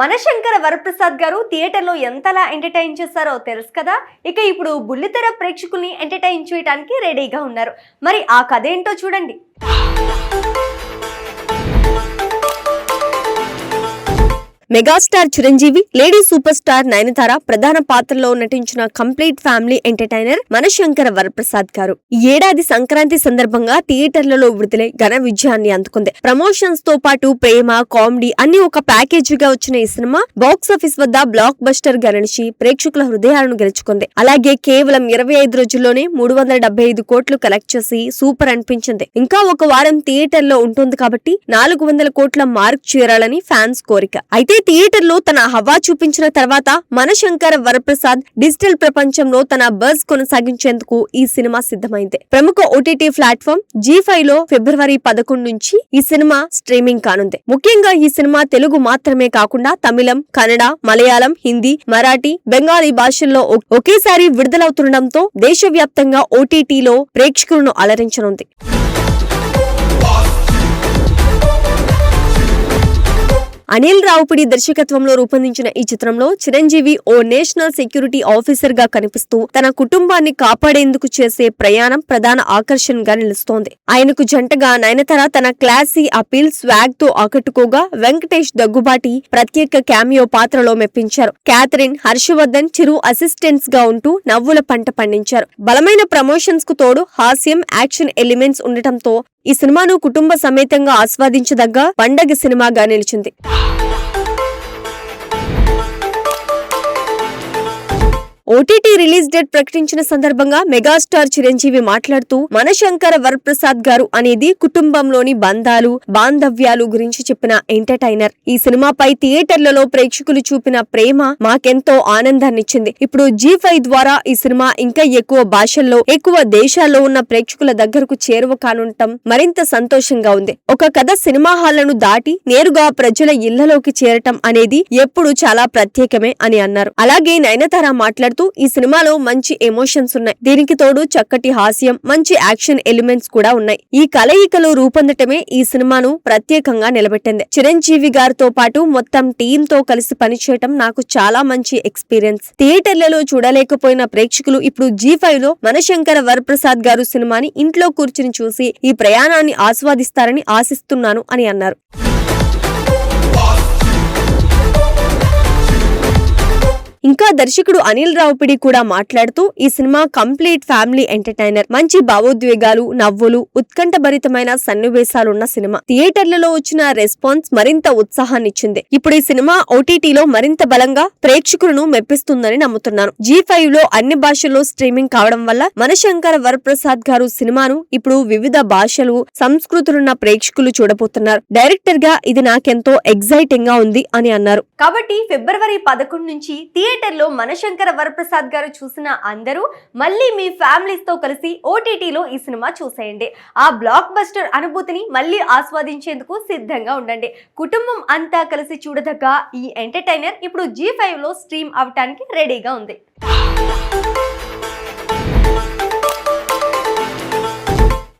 మనశంకర వరప్రసాద్ గారు థియేటర్లో ఎంతలా ఎంటర్టైన్ చేస్తారో తెలుసు కదా? ఇక ఇప్పుడు బుల్లితెర ప్రేక్షకుల్ని ఎంటర్టైన్ చేయడానికి రెడీగా ఉన్నారు. మరి ఆ కథ ఏంటో చూడండి. Megastar Chiranjeevi lady super star Nayanthara ప్రధాన పాత్రలో నటించిన complete family entertainer Manashankara Varaprasad garu. ఈ ఏడాది సంక్రాంతి సందర్భంగా థియేటర్లలో విడుదలై ఘన విజయాన్ని అందుకుంది. ప్రమోషన్స్తో పాటు ప్రేమ కామెడీ అన్ని ఒక ప్యాకేజీగా వచ్చిన ఈ సినిమా బాక్స్ ఆఫీస్ వద్ద బ్లాక్ బస్టర్గా నిలిచి ప్రేక్షకుల హృదయాలను గెలుచుకుంది. అలాగే కేవలం ఇరవై ఐదు రోజుల్లోనే మూడు వందల డెబ్బై ఐదు కోట్లు కలెక్ట్ చేసి సూపర్ అనిపించింది. ఇంకా ఒక వారం థియేటర్లో ఉంటుంది కాబట్టి నాలుగు వందల కోట్ల మార్క్ చేరాలని ఫ్యాన్స్ కోరిక. అయితే థియేటర్లో తన హవా చూపించిన తర్వాత మనశంకర వరప్రసాద్ డిజిటల్ ప్రపంచంలో తన బజ్ కొనసాగించేందుకు ఈ సినిమా సిద్ధమైంది. ప్రముఖ ఓటీటీ ప్లాట్ఫామ్ జీ ఫైవ్లో ఫిబ్రవరి పదకొండు నుంచి ఈ సినిమా స్ట్రీమింగ్ కానుంది. ముఖ్యంగా ఈ సినిమా తెలుగు మాత్రమే కాకుండా తమిళం కన్నడ మలయాళం హిందీ మరాఠీ బెంగాలీ భాషల్లో ఒకేసారి విడుదలవుతుండటంతో దేశవ్యాప్తంగా ఓటీటీలో ప్రేక్షకులను అలరించనుంది. అనిల్ రావుపిడి దర్శకత్వంలో రూపొందించిన ఈ చిత్రంలో చిరంజీవి ఓ నేషనల్ సెక్యూరిటీ ఆఫీసర్గా కనిపిస్తూ తన కుటుంబాన్ని కాపాడేందుకు చేసే ప్రయాణం ప్రధాన ఆకర్షణగా నిలుస్తోంది. ఆయనకు జంటగా నయనతార తన క్లాసీ అపీల్ స్వాగ్తో ఆకట్టుకోగా వెంకటేష్ దగ్గుబాటి ప్రత్యేక క్యామియో పాత్రలో మెప్పించారు. క్యాథరిన్ హర్షవర్ధన్ చిరు అసిస్టెంట్స్గా ఉంటూ నవ్వుల పంట పండించారు. బలమైన ప్రమోషన్స్కు తోడు హాస్యం యాక్షన్ ఎలిమెంట్స్ ఉండటంతో ఈ సినిమాను కుటుంబ సమేతంగా ఆస్వాదించదగ్గ పండగ సినిమాగా నిలిచింది. ఓటీటీ రిలీజ్ డేట్ ప్రకటించిన సందర్భంగా మెగాస్టార్ చిరంజీవి మాట్లాడుతూ మనశంకర వరప్రసాద్ గారు అనేది కుటుంబంలోని బంధాలు బాంధవ్యాలు గురించి చెప్పిన ఎంటర్టైనర్. ఈ సినిమాపై థియేటర్లలో ప్రేక్షకులు చూపిన ప్రేమ మాకెంతో ఆనందాన్నిచ్చింది. ఇప్పుడు జీ ఫైవ్ ద్వారా ఈ సినిమా ఇంకా ఎక్కువ భాషల్లో ఎక్కువ దేశాల్లో ఉన్న ప్రేక్షకుల దగ్గరకు చేరువ కానుండటం మరింత సంతోషంగా ఉంది. ఒక కథ సినిమా హాళ్ళను దాటి నేరుగా ప్రజల ఇళ్ళలోకి చేరటం అనేది ఎప్పుడు చాలా ప్రత్యేకమే అని అన్నారు. అలాగే నయనతార మాట్లాడుతూ ఈ సినిమాలో మంచి ఎమోషన్స్ ఉన్నాయి. దీనికి తోడు చక్కటి హాస్యం మంచి యాక్షన్ ఎలిమెంట్స్ కూడా ఉన్నాయి. ఈ కలయికలో రూపొందటమే ఈ సినిమాను ప్రత్యేకంగా నిలబెట్టింది. చిరంజీవి గారితో పాటు మొత్తం టీమ్తో కలిసి పనిచేయటం నాకు చాలా మంచి ఎక్స్పీరియన్స్. థియేటర్లలో చూడలేకపోయిన ప్రేక్షకులు ఇప్పుడు జీ ఫైవ్లో మనశంకర వరప్రసాద్ గారు సినిమాని ఇంట్లో కూర్చుని చూసి ఈ ప్రయాణాన్ని ఆస్వాదిస్తారని ఆశిస్తున్నాను అని అన్నారు. దర్శకుడు అనిల్ రావుపిడి కూడా మాట్లాడుతూ ఈ సినిమా కంప్లీట్ ఫ్యామిలీ ఎంటర్టైనర్ మంచి భావోద్వేగాలు నవ్వులు ఉత్కంఠభరితమైన సన్నివేశాలున్న సినిమా. థియేటర్లలో వచ్చిన రెస్పాన్స్ మరింత ఉత్సాహాన్నిచ్చింది. ఇప్పుడు ఈ సినిమా ఓటీటీలో మరింత బలంగా ప్రేక్షకులను మెప్పిస్తుందని నమ్ముతున్నాను. జీ ఫైవ్లో అన్ని భాషల్లో స్ట్రీమింగ్ కావడం వల్ల మనశంకర వరప్రసాద్ గారు సినిమాను ఇప్పుడు వివిధ భాషలు సంస్కృతులున్న ప్రేక్షకులు చూడబోతున్నారు. డైరెక్టర్గా ఇది నాకెంతో ఎగ్జైటింగ్గా ఉంది అని అన్నారు. కాబట్టి ఫిబ్రవరి పదకొండు నుంచి థియేటర్లో మనశంకర వరప్రసాద్ గారు చూసిన అందరూ మళ్ళీ మీ ఫ్యామిలీస్తో కలిసి ఓటీటీలో ఈ సినిమా చూసేయండి. ఆ బ్లాక్ బస్టర్ అనుభూతిని మళ్ళీ ఆస్వాదించేందుకు సిద్ధంగా ఉండండి. కుటుంబం అంతా కలిసి చూడదగ్గ ఈ ఎంటర్టైనర్ ఇప్పుడు జీ ఫైవ్లో స్ట్రీమ్ అవటానికి రెడీగా ఉంది.